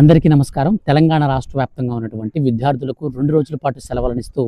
అందరికీ నమస్కారం. తెలంగాణ రాష్ట్ర వ్యాప్తంగా ఉన్నటువంటి విద్యార్థులకు రెండు రోజుల పాటు సెలవులనిస్తూ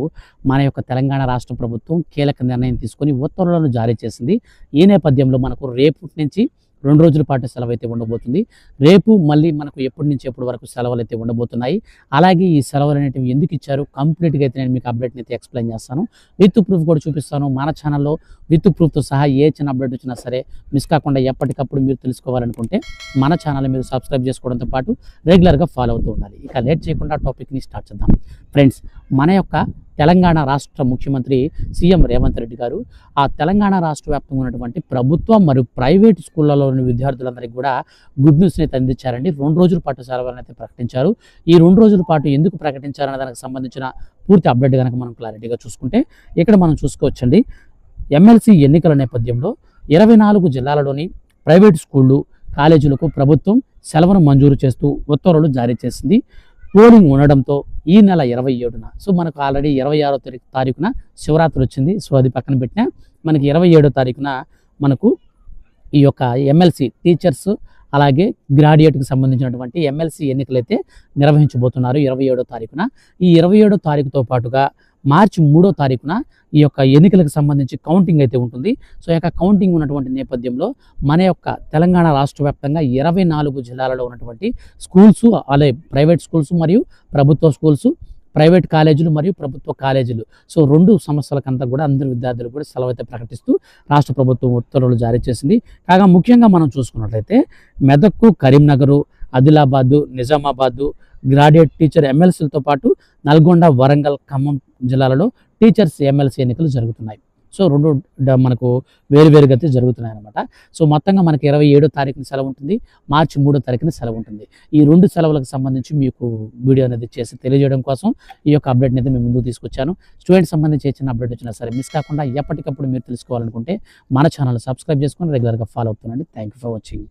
మన యొక్క తెలంగాణ రాష్ట్ర ప్రభుత్వం కీలక నిర్ణయం తీసుకొని ఉత్తర్వులను జారీ చేసింది. ఈ నేపథ్యంలో మనకు రేపటి నుంచి రెండు రోజుల పాటు సెలవు అయితే ఉండబోతుంది. రేపు మళ్ళీ మనకు ఎప్పటి నుంచి ఎప్పటి వరకు సెలవులు అయితే ఉండబోతున్నాయి. అలాగే ఈ సెలవులు అనేటివి ఎందుకు ఇచ్చారు? కంప్లీట్గా అయితే నేను మీకు అప్డేట్ని అయితే ఎక్స్ప్లెయిన్ చేస్తాను. విత్ ప్రూఫ్ కూడా చూపిస్తాను. మన ఛానల్లో విత్ ప్రూఫ్తో సహా ఏ చిన్న అప్డేట్ వచ్చినా సరే మిస్ కాకుండా ఎప్పటికప్పుడు మీరు తెలుసుకోవాలనుకుంటే మన ఛానల్ మీరు సబ్స్క్రైబ్ చేసుకోవడంతో పాటు రెగ్యులర్గా ఫాలో అవుతూ ఉండాలి. ఇక లేట్ చేయకుండా టాపిక్ని స్టార్ట్ చేద్దాం. ఫ్రెండ్స్ మన యొక్క తెలంగాణ రాష్ట్ర ముఖ్యమంత్రి సీఎం రేవంత్ రెడ్డి గారు. ఆ తెలంగాణ రాష్ట్ర వ్యాప్తంగా ఉన్నటువంటి ప్రభుత్వం మరియు ప్రైవేట్ స్కూళ్ళలోని విద్యార్థులందరికీ కూడా గుడ్ న్యూస్ని అయితే అందించారండి. రెండు రోజుల పాటు సెలవులను అయితే ప్రకటించారు. ఈ రెండు రోజుల పాటు ఎందుకు ప్రకటించారనే దానికి సంబంధించిన పూర్తి అప్డేట్ కనుక మనం క్లారిటీగా చూసుకుంటే ఇక్కడ మనం చూసుకోవచ్చండి. ఎమ్మెల్సీ ఎన్నికల నేపథ్యంలో ఇరవై నాలుగు జిల్లాలలోని ప్రైవేట్ స్కూళ్ళు కాలేజీలకు ప్రభుత్వం సెలవును మంజూరు చేస్తూ ఉత్తర్వులు జారీ చేసింది. పోలింగ్ ఉండడంతో ఈ నెల ఇరవై ఏడున. సో మనకు ఆల్రెడీ ఇరవై ఆరో తారీఖు తారీఖున శివరాత్రి వచ్చింది. సో అది పక్కన పెట్టినా. మనకి ఇరవై ఏడో తారీఖున మనకు ఈ యొక్క ఎమ్మెల్సీ టీచర్స్ అలాగే గ్రాడ్యుయేట్కి సంబంధించినటువంటి ఎమ్మెల్సీ ఎన్నికలు అయితే నిర్వహించబోతున్నారు ఇరవై ఏడో తారీఖున. ఈ ఇరవై ఏడో తారీఖుతో పాటుగా మార్చి మూడో తారీఖున ఈ యొక్క ఎన్నికలకు సంబంధించి కౌంటింగ్ అయితే ఉంటుంది. సో ఈ యొక్క కౌంటింగ్ ఉన్నటువంటి నేపథ్యంలో మన యొక్క తెలంగాణ రాష్ట్ర వ్యాప్తంగా ఇరవై నాలుగు జిల్లాలలో ఉన్నటువంటి స్కూల్స్ అలాగే ప్రైవేట్ స్కూల్స్ మరియు ప్రభుత్వ స్కూల్స్ ప్రైవేట్ కాలేజీలు మరియు ప్రభుత్వ కాలేజీలు. సో రెండు సంస్థలకంతా కూడా అందరు విద్యార్థులు కూడా సెలవు అయితే ప్రకటిస్తూ రాష్ట్ర ప్రభుత్వం ఉత్తర్వులు జారీ చేసింది. కాగా ముఖ్యంగా మనం చూసుకున్నట్లయితే మెదక్కు కరీంనగరు ఆదిలాబాదు నిజామాబాదు గ్రాడ్యుయేట్ టీచర్ ఎమ్మెల్సీలతో పాటు నల్గొండ వరంగల్ ఖమ్మం జిల్లాలలో టీచర్స్ ఎమ్మెల్సీ ఎన్నికలు జరుగుతున్నాయి. సో రెండు మనకు వేరువేరుగా అయితే జరుగుతున్నాయి అనమాట సో మొత్తంగా మనకి ఇరవై ఏడో తారీఖున సెలవు ఉంటుంది. మార్చి మూడో తారీఖున సెలవు ఉంటుంది. ఈ రెండు సెలవులకు సంబంధించి మీకు వీడియో అనేది చేసి తెలియజేయడం కోసం ఈ యొక్క అప్డేట్ని అయితే మేము ముందుకు తీసుకొచ్చాను. స్టూడెంట్ సంబంధించి ఏ చిన్న అప్డేట్ వచ్చినా సరే మిస్ కాకుండా ఎప్పటికప్పుడు మీరు తెలుసుకోవాలనుకుంటే మన ఛానల్ సబ్స్క్రైబ్ చేసుకొని రెగ్యులర్గా follow అవుతుండండి. Thank you for watching.